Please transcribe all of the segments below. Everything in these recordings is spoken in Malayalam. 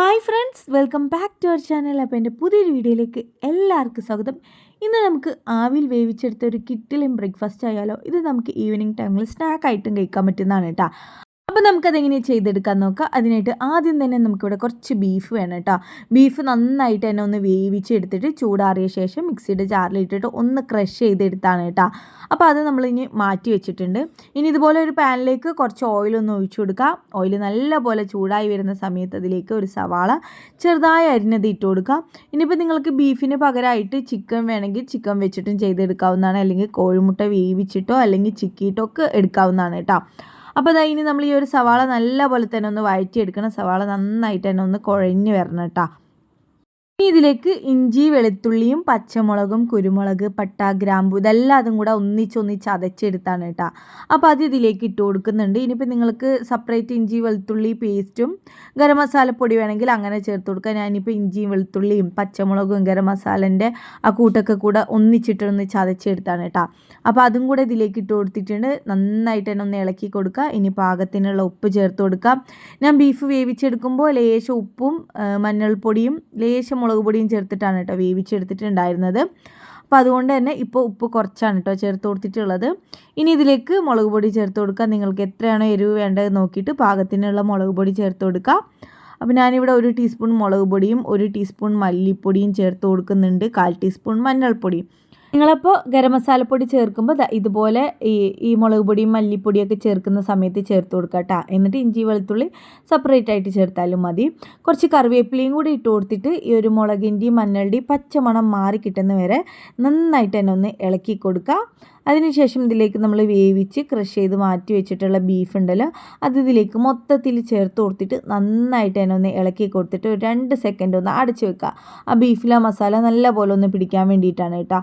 Hi friends welcome back to our channel. അപ്പോൾ എന്റെ പുതിയൊരു വീഡിയോയിലേക്ക് എല്ലാവർക്കും സ്വാഗതം. ഇന്ന് നമുക്ക് ആവിൽ വേവിച്ചെടുത്ത ഒരു കിറ്റിലും ബ്രേക്ക്ഫാസ്റ്റ് ആയാലോ ഇത് നമുക്ക് ഈവനിങ് ടൈമിൽ സ്നാക്കായിട്ടും കഴിക്കാൻ പറ്റുന്നതാണ് കേട്ടോ. അപ്പോൾ നമുക്കതെങ്ങനെ ചെയ്തെടുക്കാൻ നോക്കാം? അതിനായിട്ട് ആദ്യം തന്നെ നമുക്കിവിടെ കുറച്ച് ബീഫ് വേണം കേട്ടോ. ബീഫ് നന്നായിട്ട് തന്നെ ഒന്ന് വേവിച്ചെടുത്തിട്ട് ചൂടാറിയ ശേഷം മിക്സിയുടെ ജാറിലിട്ടിട്ട് ഒന്ന് ക്രഷ് ചെയ്തെടുത്താണ് കേട്ടോ. അപ്പോൾ അത് നമ്മളിനി മാറ്റി വെച്ചിട്ടുണ്ട്. ഇനി ഇതുപോലെ ഒരു പാനിലേക്ക് കുറച്ച് ഓയിലൊന്ന് ഒഴിച്ചു കൊടുക്കുക. ഓയിൽ നല്ലപോലെ ചൂടായി വരുന്ന സമയത്ത് അതിലേക്ക് ഒരു സവാള ചെറുതായി അരിഞ്ഞത് ഇട്ട് കൊടുക്കുക. ഇനിയിപ്പോൾ നിങ്ങൾക്ക് ബീഫിന് പകരമായിട്ട് ചിക്കൻ വേണമെങ്കിൽ ചിക്കൻ വെച്ചിട്ടും ചെയ്തെടുക്കാവുന്നതാണ്. അല്ലെങ്കിൽ കോഴിമുട്ട വേവിച്ചിട്ടോ അല്ലെങ്കിൽ ചിക്കിയിട്ടോ ഒക്കെ എടുക്കാവുന്നതാണ് കേട്ടോ. അപ്പോൾ അതാ ഇനി നമ്മൾ ഈ ഒരു സവാള നല്ല പോലെ തന്നെ ഒന്ന് വഴറ്റിയെടുക്കണം. സവാള നന്നായിട്ട് തന്നെ ഒന്ന് കുഴഞ്ഞ് വരണം കേട്ടോ. ഇതിലേക്ക് ഇഞ്ചി വെളുത്തുള്ളിയും പച്ചമുളകും കുരുമുളക് പട്ട ഗ്രാമ്പു ഇതെല്ലാതും കൂടെ ഒന്നിച്ചൊന്നിച്ച് അതച്ചെടുത്താണ് കേട്ടോ. അപ്പോൾ അത് ഇതിലേക്ക് ഇട്ട് കൊടുക്കുന്നുണ്ട്. ഇനിയിപ്പോൾ നിങ്ങൾക്ക് സെപ്പറേറ്റ് ഇഞ്ചി വെളുത്തുള്ളി പേസ്റ്റും ഗരം മസാലപ്പൊടി വേണമെങ്കിൽ അങ്ങനെ ചേർത്ത് കൊടുക്കുക ഞാനിപ്പോൾ ഇഞ്ചിയും വെളുത്തുള്ളിയും പച്ചമുളകും ഗരം മസാലന്റെ ആ കൂട്ടൊക്കെ കൂടെ ഒന്നിച്ചിട്ടൊന്ന് ചതച്ചെടുത്താണ് കേട്ടോ. അപ്പോൾ അതും കൂടെ ഇതിലേക്ക് ഇട്ട് കൊടുത്തിട്ടുണ്ട്. നന്നായിട്ട് തന്നെ ഒന്ന് ഇളക്കി കൊടുക്കുക. ഇനി പാകത്തിനുള്ള ഉപ്പ് ചേർത്ത് കൊടുക്കാം. ഞാൻ ബീഫ് വേവിച്ചെടുക്കുമ്പോൾ ലേശം ഉപ്പും മഞ്ഞൾപ്പൊടിയും ലേശം മുളക് പൊടിയും ചേർത്തിട്ടാണ് കേട്ടോ വേവിച്ചെടുത്തിട്ടുണ്ടായിരുന്നത്. അപ്പോൾ അതുകൊണ്ട് തന്നെ ഇപ്പോൾ ഉപ്പ് കുറച്ചാണ് കേട്ടോ ചേർത്ത് കൊടുത്തിട്ടുള്ളത്. ഇനി ഇതിലേക്ക് മുളക് പൊടി ചേർത്ത് കൊടുക്കുക നിങ്ങൾക്ക് എത്രയാണോ എരിവ് വേണ്ടത് നോക്കിയിട്ട് പാകത്തിനുള്ള മുളക് പൊടി ചേർത്ത് കൊടുക്കുക അപ്പോൾ ഞാനിവിടെ ഒരു ടീസ്പൂൺ മുളക് പൊടിയും ഒരു ടീസ്പൂൺ മല്ലിപ്പൊടിയും ചേർത്ത് കൊടുക്കുന്നുണ്ട്. കാൽ ടീസ്പൂൺ മഞ്ഞൾപ്പൊടിയും നിങ്ങളപ്പോൾ ഗരം മസാലപ്പൊടി ചേർക്കുമ്പോൾ ഇതുപോലെ ഈ ഈ മുളക് പൊടിയും മല്ലിപ്പൊടിയൊക്കെ ചേർക്കുന്ന സമയത്ത് ചേർത്ത് കൊടുക്കുക കേട്ടോ എന്നിട്ട് ഇഞ്ചി വെളുത്തുള്ളി സെപ്പറേറ്റ് ആയിട്ട് ചേർത്താലും മതി. കുറച്ച് കറിവേപ്പിലയും കൂടി ഇട്ട് കൊടുത്തിട്ട് ഈ ഒരു മുളകിന്റെയും മഞ്ഞളുടെയും പച്ചമണം മാറി കിട്ടുന്ന വരെ നന്നായിട്ട് തന്നെ ഒന്ന് ഇളക്കി കൊടുക്കുക അതിനുശേഷം ഇതിലേക്ക് നമ്മൾ വേവിച്ച് ക്രഷ് ചെയ്ത് മാറ്റി വെച്ചിട്ടുള്ള ബീഫ് ഉണ്ടല്ലോ അത് ഇതിലേക്ക് മൊത്തത്തിൽ ചേർത്ത് കൊടുത്തിട്ട് നന്നായിട്ട് തന്നെ ഒന്ന് ഇളക്കി കൊടുത്തിട്ട് ഒരു രണ്ട് സെക്കൻഡ് ഒന്ന് അടച്ചു വെക്കുക ആ ബീഫിലെ മസാല നല്ല പോലെ ഒന്ന് പിടിക്കാൻ വേണ്ടിയിട്ടാണ് കേട്ടോ.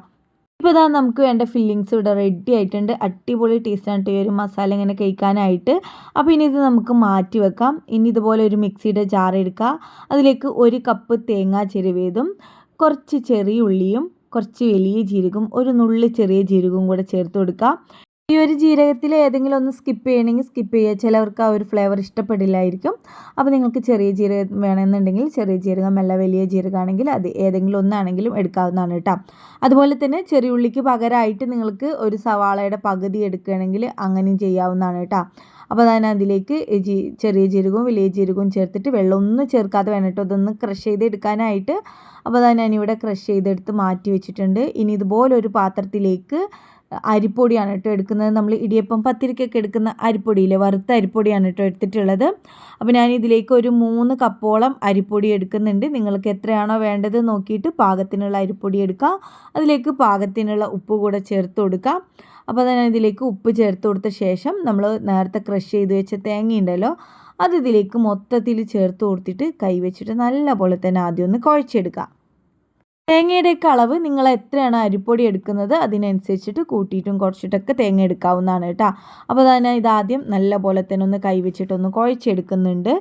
ഇപ്പോൾ ഇതാ നമുക്ക് വേണ്ട ഫില്ലിങ്സ് ഇവിടെ റെഡി ആയിട്ടുണ്ട്. അടിപൊളി ടേസ്റ്റാണ് ഈ ഒരു മസാല ഇങ്ങനെ കഴിക്കാനായിട്ട്. അപ്പോൾ ഇനി ഇത് നമുക്ക് മാറ്റി വെക്കാം. ഇനി ഇതുപോലെ ഒരു മിക്സിയുടെ ജാർ എടുക്കുക അതിലേക്ക് ഒരു കപ്പ് തേങ്ങാ ചെരുവേതും കുറച്ച് ചെറിയ ഉള്ളിയും കുറച്ച് വലിയ ജീരകം ഒരു നുള്ളി ചെറിയ ജീരകവും കൂടെ ചേർത്ത് കൊടുക്കുക ഈ ഒരു ജീരകത്തിൽ ഏതെങ്കിലും ഒന്ന് സ്കിപ്പ് ചെയ്യണമെങ്കിൽ സ്കിപ്പ് ചെയ്യുക. ചിലവർക്ക് ആ ഒരു ഫ്ലേവർ ഇഷ്ടപ്പെടില്ലായിരിക്കും. അപ്പോൾ നിങ്ങൾക്ക് ചെറിയ ജീരകം വേണമെന്നുണ്ടെങ്കിൽ ചെറിയ ജീരകം അല്ല വലിയ ജീരകമാണെങ്കിൽ അത് ഏതെങ്കിലും ഒന്നാണെങ്കിലും എടുക്കാവുന്നതാണ് കേട്ടോ. അതുപോലെ തന്നെ ചെറിയ ഉള്ളിക്ക് പകരമായിട്ട് നിങ്ങൾക്ക് ഒരു സവാളയുടെ പകുതി എടുക്കുകയാണെങ്കിൽ അങ്ങനെയും ചെയ്യാവുന്നതാണ് കേട്ടോ. അപ്പോൾ ഞാൻ അതിലേക്ക് ചെറിയ ജീരകവും വലിയ ജീരകവും ചേർത്തിട്ട് വെള്ളം ഒന്നും ചേർക്കാതെ വേണം അതൊന്ന് ക്രഷ് ചെയ്ത് എടുക്കാനായിട്ട്. അപ്പോൾ അതാ ഞാനിവിടെ ക്രഷ് ചെയ്തെടുത്ത് മാറ്റി വെച്ചിട്ടുണ്ട്. ഇനി ഇതുപോലൊരു പാത്രത്തിലേക്ക് അരിപ്പൊടിയാണ് കേട്ടോ എടുക്കുന്നത്. നമ്മൾ ഇടിയപ്പം പത്തിരിക്കൊക്കെ എടുക്കുന്ന അരിപ്പൊടിയില്ലേ വറുത്ത അരിപ്പൊടിയാണ് കേട്ടോ എടുത്തിട്ടുള്ളത്. അപ്പോൾ ഞാൻ ഇതിലേക്ക് ഒരു മൂന്ന് കപ്പോളം അരിപ്പൊടി എടുക്കുന്നുണ്ട്. നിങ്ങൾക്ക് എത്രയാണോ വേണ്ടത് നോക്കിയിട്ട് പാകത്തിനുള്ള അരിപ്പൊടി എടുക്കാം. അതിലേക്ക് പാകത്തിനുള്ള ഉപ്പ് കൂടെ ചേർത്ത് കൊടുക്കാം. അപ്പോൾ ഞാൻ ഇതിലേക്ക് ഉപ്പ് ചേർത്ത് കൊടുത്ത ശേഷം നമ്മൾ നേരത്തെ ക്രഷ് ചെയ്ത് വെച്ച തേങ്ങ ഉണ്ടല്ലോ അത് ഇതിലേക്ക് മൊത്തത്തിൽ ചേർത്ത് കൊടുത്തിട്ട് കൈവച്ചിട്ട് നല്ല പോലെ തന്നെ ആദ്യം ഒന്ന് കുഴച്ചെടുക്കുക തേങ്ങയുടെയൊക്കെ അളവ് നിങ്ങൾ എത്രയാണ് അരിപ്പൊടി എടുക്കുന്നത് അതിനനുസരിച്ചിട്ട് കൂട്ടിയിട്ടും കുറച്ചിട്ടൊക്കെ തേങ്ങ എടുക്കാവുന്നതാണ് കേട്ടോ. അപ്പോൾ തന്നെ ഇതാദ്യം നല്ല പോലെ തന്നെ ഒന്ന് കൈവച്ചിട്ടൊന്ന് കുഴച്ചെടുക്കുന്നുണ്ട്.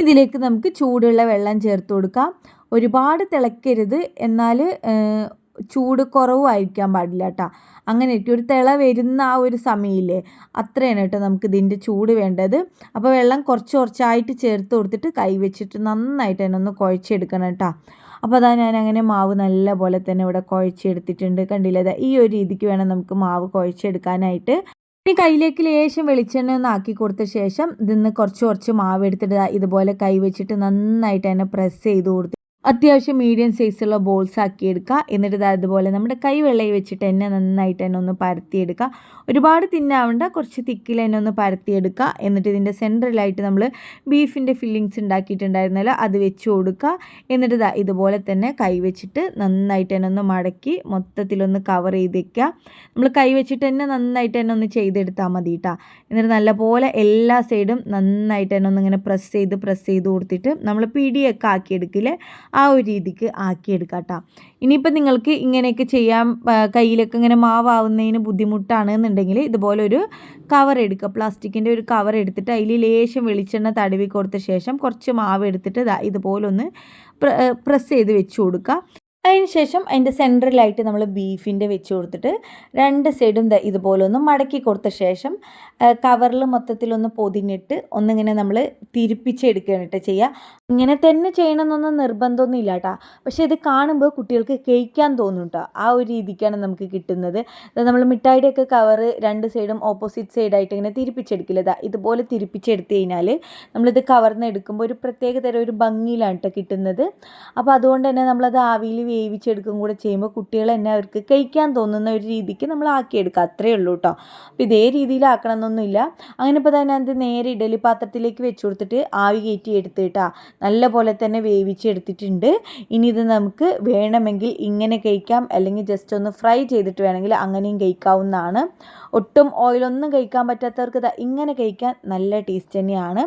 ഇതിലേക്ക് നമുക്ക് ചൂടുള്ള വെള്ളം ചേർത്ത് കൊടുക്കാം. ഒരുപാട് തിളക്കരുത് എന്നാൽ ചൂട് കുറവായിരിക്കാൻ പാടില്ല കേട്ടോ. അങ്ങനെ ഒരു തിള വരുന്ന ആ ഒരു സമയമില്ലേ അത്രയാണ് കേട്ടോ നമുക്ക് ഇതിന്റെ ചൂട് വേണ്ടത്. അപ്പോൾ വെള്ളം കുറച്ച് കുറച്ചായിട്ട് ചേർത്ത് കൊടുത്തിട്ട് കൈ വെച്ചിട്ട് നന്നായിട്ട് തന്നെ ഒന്ന് കുഴച്ചെടുക്കണം കേട്ടോ. അപ്പോൾ അതാ ഞാൻ അങ്ങനെ മാവ് നല്ല പോലെ തന്നെ ഇവിടെ കുഴച്ചെടുത്തിട്ടുണ്ട്. കണ്ടില്ല? അതാ ഈ ഒരു രീതിക്ക് വേണം നമുക്ക് മാവ് കുഴച്ചെടുക്കാനായിട്ട്. ഇനി കയ്യിലേക്ക് ലേശം വെളിച്ചെണ്ണ ഒന്ന് ആക്കി കൊടുത്ത ശേഷം ഇതിന്ന് കുറച്ച് കുറച്ച് മാവ് എടുത്തിട്ട് ഇതുപോലെ കൈ വെച്ചിട്ട് നന്നായിട്ട് തന്നെ പ്രസ് ചെയ്ത് കൊടുത്ത് അത്യാവശ്യം മീഡിയം സൈസുള്ള ബോൾസ് ആക്കി എടുക്കുക എന്നിട്ട് അതുപോലെ നമ്മുടെ കൈ വെള്ളയിൽ വെച്ചിട്ട് തന്നെ നന്നായിട്ട് തന്നെ ഒന്ന് പരത്തിയെടുക്കുക ഒരുപാട് തിന്നാവണ്ട കുറച്ച് തിക്കിൽ തന്നെ ഒന്ന് പരത്തിയെടുക്കുക എന്നിട്ട് ഇതിന്റെ സെന്ററിലായിട്ട് നമ്മൾ ബീഫിന്റെ ഫില്ലിങ്സ് ഉണ്ടാക്കിയിട്ടുണ്ടായിരുന്നല്ലോ അത് വെച്ച് കൊടുക്കുക എന്നിട്ട് ഇതുപോലെ തന്നെ കൈ വെച്ചിട്ട് നന്നായിട്ട് തന്നെ ഒന്ന് മടക്കി മൊത്തത്തിലൊന്ന് കവർ ചെയ്ത് വയ്ക്കുക നമ്മൾ കൈ വെച്ചിട്ട് തന്നെ നന്നായിട്ട് തന്നെ ഒന്ന് ചെയ്തെടുത്താൽ മതി കേട്ടോ എന്നിട്ട് നല്ലപോലെ എല്ലാ സൈഡും നന്നായിട്ട് തന്നെ ഒന്ന് ഇങ്ങനെ പ്രസ് ചെയ്ത് പ്രസ് ചെയ്ത് കൊടുത്തിട്ട് നമ്മൾ പിടിയൊക്കെ ആക്കിയെടുക്കില്ലേ ആ ഒരു രീതിക്ക് ആക്കിയെടുക്കാം കേട്ടോ ഇനിയിപ്പോൾ നിങ്ങൾക്ക് ഇങ്ങനെയൊക്കെ ചെയ്യാൻ കയ്യിലൊക്കെ ഇങ്ങനെ മാവാവുന്നതിന് ബുദ്ധിമുട്ടാണ് എന്നുണ്ടെങ്കിൽ ഇതുപോലെ ഒരു കവർ എടുക്കുക. പ്ലാസ്റ്റിക്കിന്റെ ഒരു കവർ എടുത്തിട്ട് അതിൽ ലേശം വെളിച്ചെണ്ണ തടവി കൊടുത്ത ശേഷം കുറച്ച് മാവ് എടുത്തിട്ട് ഇതുപോലെ ഒന്ന് പ്രസ് ചെയ്ത് വെച്ച് കൊടുക്കുക. ശേഷം അതിന്റെ സെന്ററിലായിട്ട് നമ്മൾ ബീഫിന്റെ വെച്ച് കൊടുത്തിട്ട് രണ്ട് സൈഡും ഇതുപോലെ ഒന്ന് മടക്കി കൊടുത്ത ശേഷം കവറിൽ മൊത്തത്തിലൊന്ന് പൊതിഞ്ഞിട്ട് ഒന്നിങ്ങനെ നമ്മൾ തിരിപ്പിച്ചെടുക്കുകയാണ് കേട്ടോ ചെയ്യുക. ഇങ്ങനെ തന്നെ ചെയ്യണമെന്നൊന്നും നിർബന്ധമൊന്നും ഇല്ല കേട്ടോ. പക്ഷേ ഇത് കാണുമ്പോൾ കുട്ടികൾക്ക് കഴിക്കാൻ തോന്നും കേട്ടോ. ആ ഒരു രീതിക്കാണ് നമുക്ക് കിട്ടുന്നത്. നമ്മൾ മിഠായിയുടെയൊക്കെ കവർ രണ്ട് സൈഡും ഓപ്പോസിറ്റ് സൈഡായിട്ട് ഇങ്ങനെ തിരിപ്പിച്ചെടുക്കില്ല? ഇതാ ഇതുപോലെ തിരിപ്പിച്ചെടുത്ത് കഴിഞ്ഞാൽ നമ്മളിത് കവർന്ന് എടുക്കുമ്പോൾ ഒരു പ്രത്യേക തരം ഒരു ഭംഗിയിലാണ് കേട്ടോ കിട്ടുന്നത്. അപ്പോൾ അതുകൊണ്ട് തന്നെ നമ്മളത് ആവിയിൽ വേവിച്ചെടുക്കും കൂടെ ചെയ്യുമ്പോൾ കുട്ടികൾ തന്നെ അവർക്ക് കഴിക്കാൻ തോന്നുന്ന ഒരു രീതിക്ക് നമ്മൾ ആക്കിയെടുക്കുക അത്രയേ ഉള്ളൂ കേട്ടോ. അപ്പോൾ ഇതേ രീതിയിലാക്കണം എന്നൊന്നുമില്ല അങ്ങനെ ഇപ്പോൾ തന്നെ അത് നേരെ ഇഡലി പാത്രത്തിലേക്ക് വെച്ച് കൊടുത്തിട്ട് ആവി കയറ്റി എടുത്തിട്ടാ നല്ല പോലെ തന്നെ വേവിച്ചെടുത്തിട്ടുണ്ട്. ഇനി ഇത് നമുക്ക് വേണമെങ്കിൽ ഇങ്ങനെ കഴിക്കാം. അല്ലെങ്കിൽ ജസ്റ്റ് ഒന്ന് ഫ്രൈ ചെയ്തിട്ട് വേണമെങ്കിൽ അങ്ങനെയും കഴിക്കാവുന്നതാണ്. ഒട്ടും ഓയിലൊന്നും കഴിക്കാൻ പറ്റാത്തവർക്ക് ഇങ്ങനെ കഴിക്കാൻ നല്ല ടേസ്റ്റ് തന്നെയാണ്.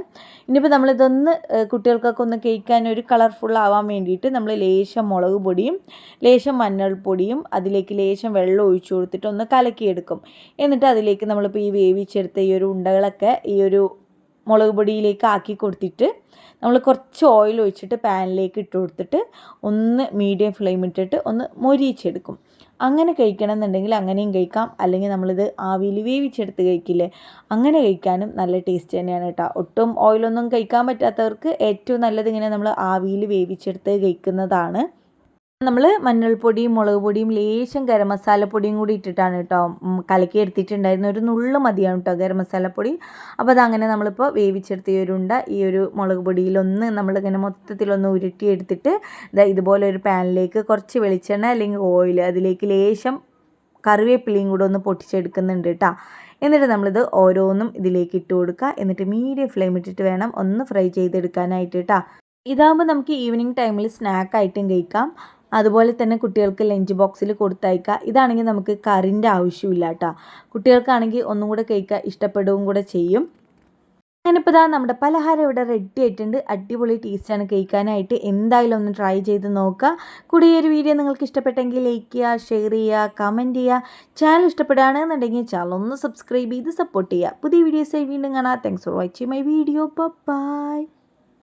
ഇനിയിപ്പോൾ നമ്മളിതൊന്ന് കുട്ടികൾക്കൊക്കെ ഒന്ന് കഴിക്കാൻ ഒരു കളർഫുൾ ആവാൻ വേണ്ടിയിട്ട് നമ്മൾ ലേശം മുളക് പൊടിയും ലേശം മഞ്ഞൾപ്പൊടിയും അതിലേക്ക് ലേശം വെള്ളം ഒഴിച്ചു കൊടുത്തിട്ട് ഒന്ന് കലക്കിയെടുക്കും. എന്നിട്ട് അതിലേക്ക് നമ്മളിപ്പോൾ ഈ വേവിച്ചെടുത്ത ഈ ഒരു ഉണ്ടകളൊക്കെ ഈ ഒരു മുളക് പൊടിയിലേക്ക് ആക്കി കൊടുത്തിട്ട് നമ്മൾ കുറച്ച് ഓയിൽ ഒഴിച്ചിട്ട് പാനിലേക്ക് ഇട്ട് കൊടുത്തിട്ട് ഒന്ന് മീഡിയം ഫ്ലെയിം ഇട്ടിട്ട് ഒന്ന് മൊരിയിച്ചെടുക്കും. അങ്ങനെ കഴിക്കണം എന്നുണ്ടെങ്കിൽ അങ്ങനെയും കഴിക്കാം. അല്ലെങ്കിൽ നമ്മളിത് ആവിയിൽ വേവിച്ചെടുത്ത് കഴിക്കില്ലേ? അങ്ങനെ കഴിക്കാനും നല്ല ടേസ്റ്റ് തന്നെയാണ് കേട്ടോ. ഒട്ടും ഓയിലൊന്നും കഴിക്കാൻ പറ്റാത്തവർക്ക് ഏറ്റവും നല്ലത് ഇങ്ങനെ നമ്മൾ ആവിയിൽ വേവിച്ചെടുത്ത് കഴിക്കുന്നതാണ്. നമ്മൾ മഞ്ഞൾപ്പൊടിയും മുളക് പൊടിയും ലേശം ഗരം മസാലപ്പൊടിയും കൂടി ഇട്ടിട്ടാണ് കേട്ടോ കലക്കി എടുത്തിട്ടുണ്ടായിരുന്ന ഒരു നുള്ളു മതിയാണ് കേട്ടോ ഗരം മസാലപ്പൊടി. അപ്പോൾ അതങ്ങനെ നമ്മളിപ്പോൾ വേവിച്ചെടുത്ത ഈ ഒരു ഉണ്ട ഈ ഒരു മുളക് പൊടിയിലൊന്ന് നമ്മളിങ്ങനെ മൊത്തത്തിലൊന്ന് ഉരുട്ടിയെടുത്തിട്ട് ഇതുപോലെ ഒരു പാനിലേക്ക് കുറച്ച് വെളിച്ചെണ്ണ അല്ലെങ്കിൽ ഓയിൽ അതിലേക്ക് ലേശം കറിവേപ്പിലയും കൂടെ ഒന്ന് പൊട്ടിച്ചെടുക്കുന്നുണ്ട് കേട്ടോ. എന്നിട്ട് നമ്മളിത് ഓരോന്നും ഇതിലേക്ക് ഇട്ട് കൊടുക്കുക. എന്നിട്ട് മീഡിയം ഫ്ലെയിം ഇട്ടിട്ട് വേണം ഒന്ന് ഫ്രൈ ചെയ്തെടുക്കാനായിട്ട് കേട്ടോ. ഇതാകുമ്പോൾ നമുക്ക് ഈവനിങ് ടൈമിൽ സ്നാക്കായിട്ടും കഴിക്കാം. അതുപോലെ തന്നെ കുട്ടികൾക്ക് ലഞ്ച് ബോക്സിൽ കൊടുത്തയക്കുക. ഇതാണെങ്കിൽ നമുക്ക് കറിന്റെ ആവശ്യമില്ല കേട്ടോ. കുട്ടികൾക്കാണെങ്കിൽ ഒന്നും കൂടെ കഴിക്കുക ഇഷ്ടപ്പെടുകയും കൂടെ ചെയ്യും. അങ്ങനെ ഇപ്പോൾ ഇതാ നമ്മുടെ പലഹാരം ഇവിടെ റെഡി ആയിട്ടുണ്ട്. അടിപൊളി ടേസ്റ്റാണ് കഴിക്കാനായിട്ട്. എന്തായാലും ഒന്ന് ട്രൈ ചെയ്ത് നോക്കുക. കൂടി ഈ ഒരു വീഡിയോ നിങ്ങൾക്ക് ഇഷ്ടപ്പെട്ടെങ്കിൽ ലൈക്ക് ചെയ്യുക ഷെയർ ചെയ്യുക കമന്റ് ചെയ്യുക. ചാനൽ ഇഷ്ടപ്പെടുകയാണെന്നുണ്ടെങ്കിൽ ചാനൽ ഒന്ന് സബ്സ്ക്രൈബ് ചെയ്ത് സപ്പോർട്ട് ചെയ്യുക. പുതിയ വീഡിയോസായി വീണ്ടും കാണാം. Thanks for watching my video bye